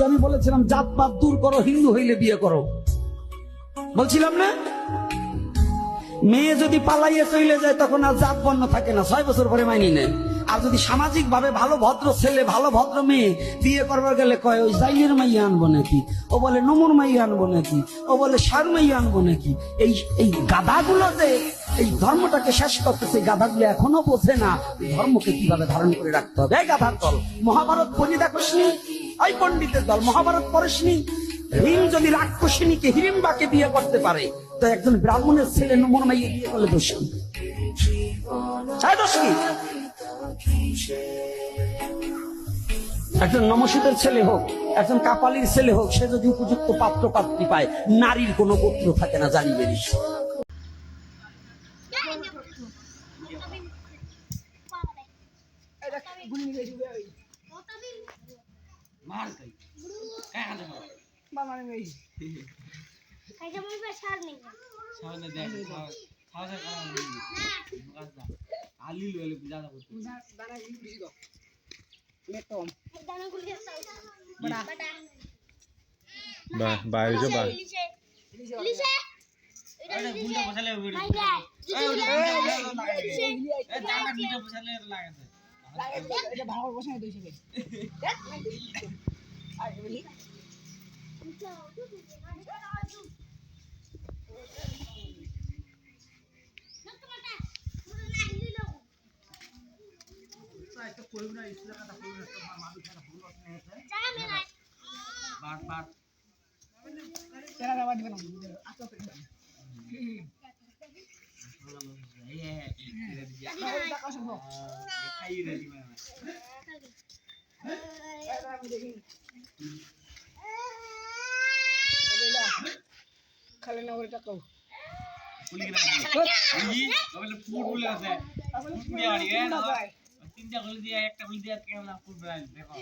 আজকে আমি বলেছিলাম জাতপাত দূর করো, হিন্দু হইলে বিয়ে করো। বলছিলাম না? মেয়ে যদি পালাইয়ে চলে যায়, তখন আর জাত বর্ণ থাকে না। ছয় বছর পরে মাইনি নেয় আর যদি সামাজিক ভাবে ভালো ভদ্র ছেলে, ভালো ভদ্র মেয়ে বিয়ে করবার গেলে কয়, ওই জাইনের মাইয়া আনব নাকি? ও বলে, নমুর মাইয়া আনব নাকি? ও বলে, সার মাইয়া আনব নাকি? এই এই গাধাগুলো যে, এই ধর্মটাকে শেষ করতেছে গাধাগুলো এখনও বোঝে না। ধর্মকে কীভাবে ধারণ করে রাখতে হবে? গাধার দল মহাভারত পড়ি দেখোসনি? ওই পণ্ডিতের দল মহাভারত পড়িসনি ভীম যদি রাক্ষসিনীকে হিড়িম্বাকে বিয়ে করতে পারে, তো একজন ব্রাহ্মণের ছেলে নমুর মাইয়া বিয়ে করলে দোষ একজন নমসিদের ছেলে হোক, একজন কাপালির ছেলে হোক, সে যদি উপযুক্ত পাত্র পাত্রী পায়, নারীর কোনো গোত্র থাকে না জানি বেরিস সামনে দেখ খাওয়া দাওয়া করা আলি লইলে পূজা করতে। বা বাইরে যা বা। আরে গুন্ডা বসালে ভিডিও এ জানা গুন্ডা বসালে লাগাতে বাট বাট এই এই রেডি যা খাই রেডি মানে খালি না ওইটা কও পুলি ফুট বলে আছে ফুট দিয়ে আড়ি গে না তিনটা গুলি দিয়ে একটা গুলি দিয়ে বেরাই দেখো